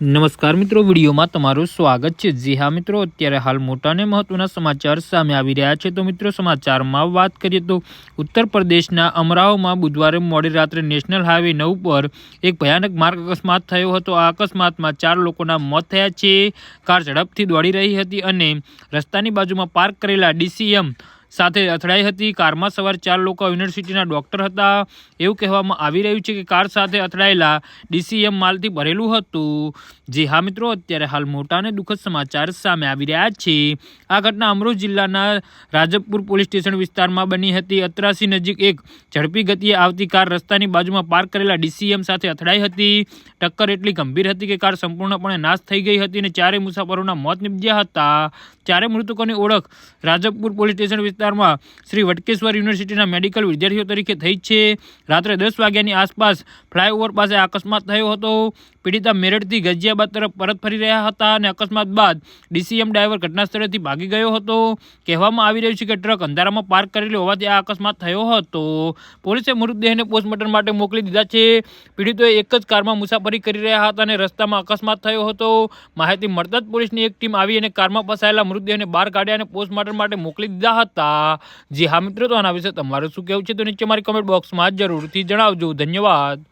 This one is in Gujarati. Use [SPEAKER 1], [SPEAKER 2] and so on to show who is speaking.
[SPEAKER 1] નમસ્કાર મિત્રો, વિડીયોમાં તમારું સ્વાગત છે. જી હા મિત્રો, અત્યારે હાલ મોટા અને મહત્વના સમાચાર સામે આવી રહ્યા છે. તો મિત્રો, સમાચારમાં વાત કરીએ તો ઉત્તર પ્રદેશના અમરાવમાં બુધવારે મોડી રાત્રે નેશનલ હાઈવે નવ પર એક ભયાનક માર્ગ અકસ્માત થયો હતો. આ અકસ્માતમાં ચાર લોકોના મોત થયા છે. કાર ઝડપથી દોડી રહી હતી અને રસ્તાની બાજુમાં પાર્ક કરેલા ડીસીએમ સાથે અથડાઈ હતી. કારમાં સવાર ચાર લોકો યુનિવર્સિટીના ડોક્ટર હતા. એવું કહેવામાં આવી રહ્યું છે કે કાર સાથે અથડાયેલા ડીસીએમ માલથી ભરેલું હતું. જે હા મિત્રો, અત્યારે હાલ મોટા અને દુઃખદ સમાચાર સામે આવી રહ્યા છે. આ ઘટના અમરોહ જિલ્લાના રાજપુર પોલીસ સ્ટેશન વિસ્તારમાં બની હતી. અત્રાસી નજીક એક ઝડપી ગતિએ આવતી કાર રસ્તાની બાજુમાં પાર્ક કરેલા ડીસીએમ સાથે અથડાઈ હતી. ટક્કર એટલી ગંભીર હતી કે કાર સંપૂર્ણપણે નાશ થઈ ગઈ હતી અને ચારેય મુસાફરોના મોત નીપજ્યા હતા. ચારે મૃતકોની ઓળખ રાજપુર પોલીસ સ્ટેશન વિસ્તારમાં શ્રી વટકેશ્વર યુનિવર્સિટીના મેડિકલ વિદ્યાર્થીઓ તરીકે થઈ છે. રાત્રે દસ વાગ્યાની આસપાસ ફ્લાયઓવર પાસે અકસ્માત થયો હતો. પીડિતા મેરઠથી ગજિયાબાદ તરફ પરત ફરી રહ્યા હતા અને અકસ્માત બાદ ડીસીએમ ડ્રાઈવર ઘટનાસ્થળેથી ભાગી ગયો હતો. કહેવામાં આવી રહ્યું છે કે ટ્રક અંધારામાં પાર્ક કરેલી હોવાથી આ અકસ્માત થયો હતો. પોલીસે મૃતદેહને પોસ્ટમોર્ટમ માટે મોકલી દીધા છે. પીડિતોએ એક જ કારમાં મુસાફરી કરી રહ્યા હતા અને રસ્તામાં અકસ્માત થયો હતો. માહિતી મળતા જ પોલીસની એક ટીમ આવી અને કારમાં ફસાયેલા મૃતદેહને બહાર કાઢ્યા અને પોસ્ટમોર્ટમ માટે મોકલી દીધા હતા. જી હા મિત્રો, તો આના વિશે તમારું શું કહેવું છે તો નીચે મારી કમેન્ટ બોક્સમાં જરૂરથી જણાવજો. ધન્યવાદ.